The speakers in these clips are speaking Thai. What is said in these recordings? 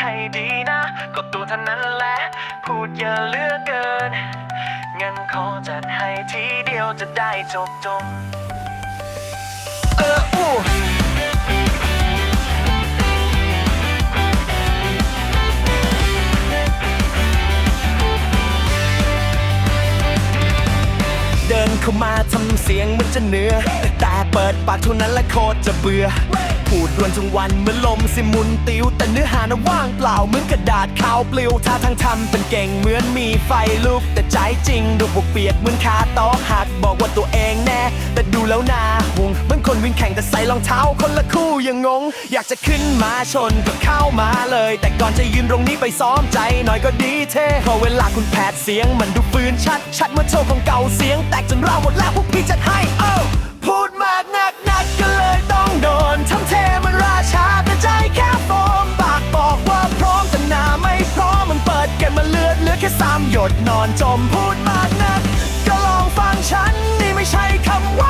ให้ดีนะ ก็ตัวเท่านั้นแหละ พูดเยอะเลือกเกิน งั้นขอจัดให้ทีเดียวจะได้จบจบเอออู้เดินเข้ามาทำเสียงมันจะเหนือ แต่เปิดปากเท่านั้นและโคตรจะเบื่อ พูดรวนทั้งวันเหมือนลมสิมุนติว แต่เนื้อหานะว่างเปล่าเหมือนกระดาษขาวปลิวท่าทางทำเป็นเก่งเหมือนมีไฟลุก แต่ใจจริงดูปวกเปียกเหมือนขาตอกหักบอกว่าตัวเองแน่ แต่ดูแล้วนาห่วงเหมือนคนวิ่งแข่งแต่ใส่รองเท้าคนละคู่ยังงง อยากจะขึ้นมาชนก็เข้ามาเลย แต่ก่อนจะยืนตรงนี้ไปซ้อมใจหน่อยก็ดีเท่พอเวลาคุณแผดเสียงมันดูฟื้นชัดชัดเมื่อโชว์ของเก่าเสียง แตกจนเราหมดแล้วพวกพี่จัดให้เอ้า หยดนอนจมพูดมากนัก ก็ลองฟังฉันนี่ไม่ใช่คำว่า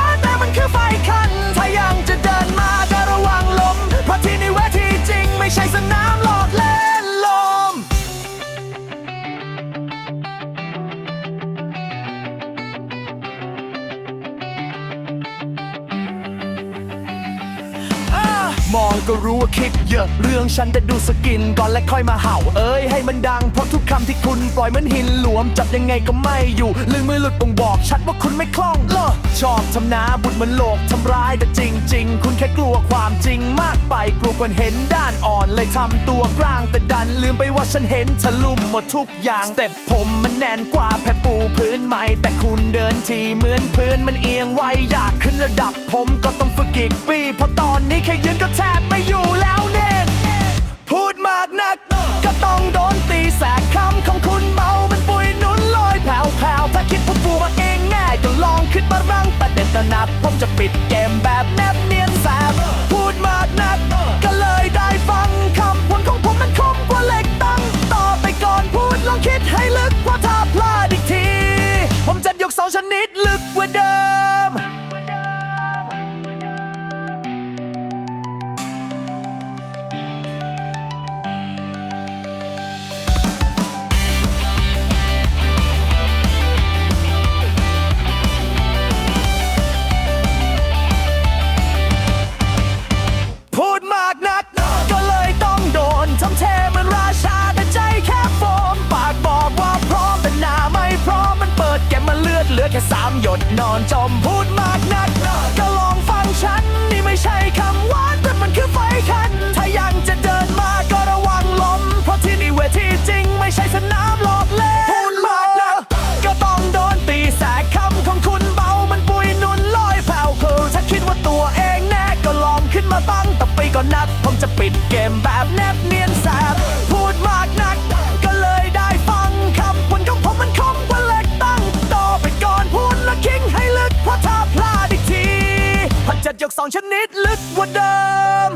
ก็รู้ว่าคิดเยอะ เรื่องฉันแต่ดูสกินก่อนและค่อยมาเห่า เอ้ยให้มันดังเพราะทุกคำที่คุณปล่อยมันหินหลวม จับยังไงก็ไม่อยู่ลืมไมือหลุดบ่งบอก ชัดว่าคุณไม่คล่องเลอชอบทำนาบุญมันโลกทำร้ายแต่จริง ๆ คุณแค่กลัวความจริงมากไปกลัวคนเห็นด้านอ่อนเลยทำตัวกลางแต่ดัน ลืมไปว่าฉันเห็นทะลุหมดทุกอย่างแต่ผมมันแน่นกว่าแผ่ปูพื้นใหม่แต่ ทีเหมือนพื้นมันเอียงไวอยากขึ้นระดับผมก็ต้องฝึกอีกปีเพราะตอนนี้แค่ยืนก็แทบไม่อยู่ นอนจมพูดมากนัก ก็ลองฟังฉัน นี่ไม่ใช่คำหวานแต่มันคือไฟคัน ถ้ายังจะเดินมาก็ระวังลมเพราะที่นี่เวทีจริง ไม่ใช่สนามหลอกเล่นพูดมากนัก ก็ต้องโดนตีแสกคำของคุณเบา มันปุยนุนลอยแผ่วพลูถ้าคิดว่าตัวเองแน่ก็ลองขึ้นมาตั้งแต่ไปก่อนนักผมจะปิดเกมแบบแนบเนีย 2 ชนิดลึกกว่าเดิม